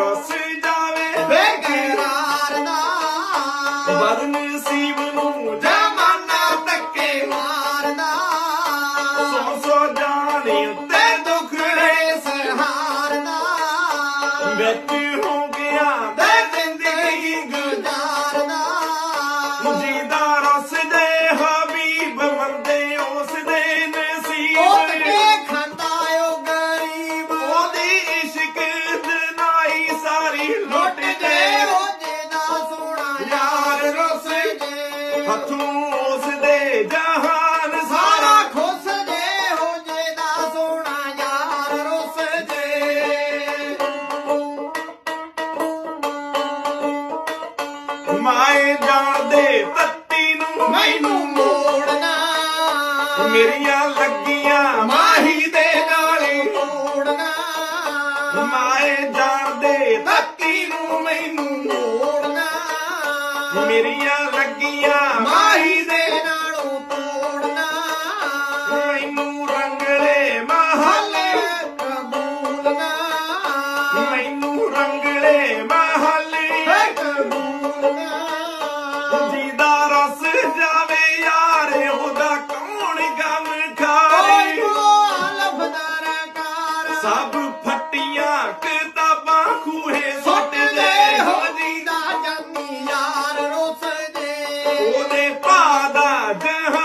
ਰੁੱਸ ਜਾਵੇ ਵੇ ਗੈਰਾਰ ਦਾ ਵਰਨ ਸੀਬ ਨੂੰ ਜਮਾਨਾ ਧੱਕੇ ਮਾਰਦਾ ਸੋ ਸੋ ਜਾਣੇ ਉੱਤੇ ਦੁੱਖ ਰੇ ਸਹਾਰਦਾ ਵਿੱਚ ਸਾਰੀ ਲੁੱਟ ਜੇ ਹੋ ਜੇ ਦਾ ਸੋਹਣਾ ਯਾਰ ਰੁੱਸ ਜੇ ਹੱਥੋਂ ਉਸ ਦੇ ਜਹਾਨ ਸਾਰਾ ਖੁੱਸ ਜੇ ਹੋ ਜੇ ਦਾ ਸੋਹਣਾ ਯਾਰ ਰੁੱਸ ਜੇ। ਮਾਏ ਜਾਣਦੇ ਤੱਤੀ ਨੂੰ ਮੈਨੂੰ ਮੋੜਨਾ। ਮੇਰੀਆਂ ਲੱਗੀਆਂ ਮਾਹੀ ਦੇ ਨਾਲ ਮੋੜਨਾ। ਮਾਏ ਦੇ ਧਰਤੀ ਨੂੰ ਮੈਨੂੰ ਮੋੜਨਾ। ਮੇਰੀਆਂ ਲੱਗੀਆਂ ਮਾਹੀ ਦੇ ਨਾਲੋਂ ਤੋੜਨਾ। ਮੈਨੂੰ ਰੰਗਲੇ ਮਹੱਲੇ ਕਬੂਲਨਾ ਮੈਨੂੰ ਰੰਗਲੇ ਮਹੱਲੇ ਕਬੂਲਨਾ ਜਿਹਦਾ ਰਸ ਜਾਵੇ ਆ goddamn.